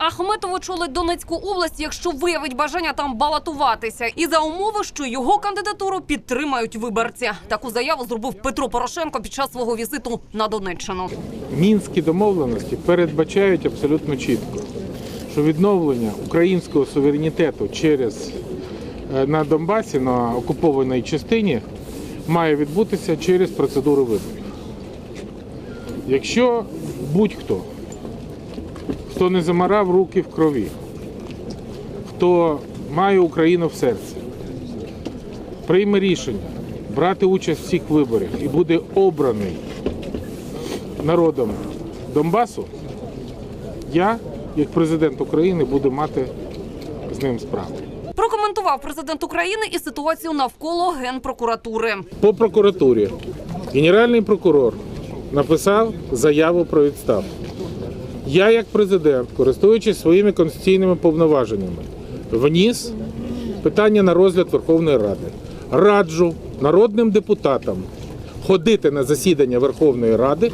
Ахметов очолить Донецьку область, якщо виявить бажання там балотуватися, і за умови, що його кандидатуру підтримають виборці. Таку заяву зробив Петро Порошенко під час свого візиту на Донеччину. Мінські домовленості передбачають абсолютно чітко, що відновлення українського суверенітету через е, на Донбасі на окупованій частині має відбутися через процедуру виборів. Якщо будь-хто, хто не замарав руки в крові, хто має Україну в серці, прийме рішення брати участь в цих виборах і буде обраний народом Донбасу, я, як президент України, буду мати з ним справу. Прокоментував президент України і ситуацію навколо генпрокуратури. По прокуратурі генеральний прокурор написав заяву про відставку. Я, як президент, користуючись своїми конституційними повноваженнями, вніс питання на розгляд Верховної Ради. Раджу народним депутатам ходити на засідання Верховної Ради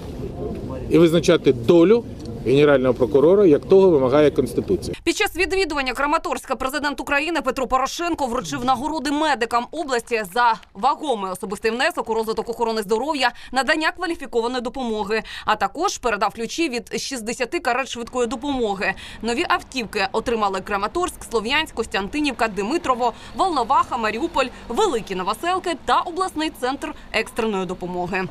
і визначати долю генерального прокурора, як того вимагає Конституція. Під час відвідування Краматорська президент України Петро Порошенко вручив нагороди медикам області за вагомий особистий внесок у розвиток охорони здоров'я, надання кваліфікованої допомоги, а також передав ключі від 60 карет швидкої допомоги. Нові автівки отримали Краматорськ, Слов'янськ, Костянтинівка, Димитрово, Волноваха, Маріуполь, Великі Новоселки та обласний центр екстреної допомоги.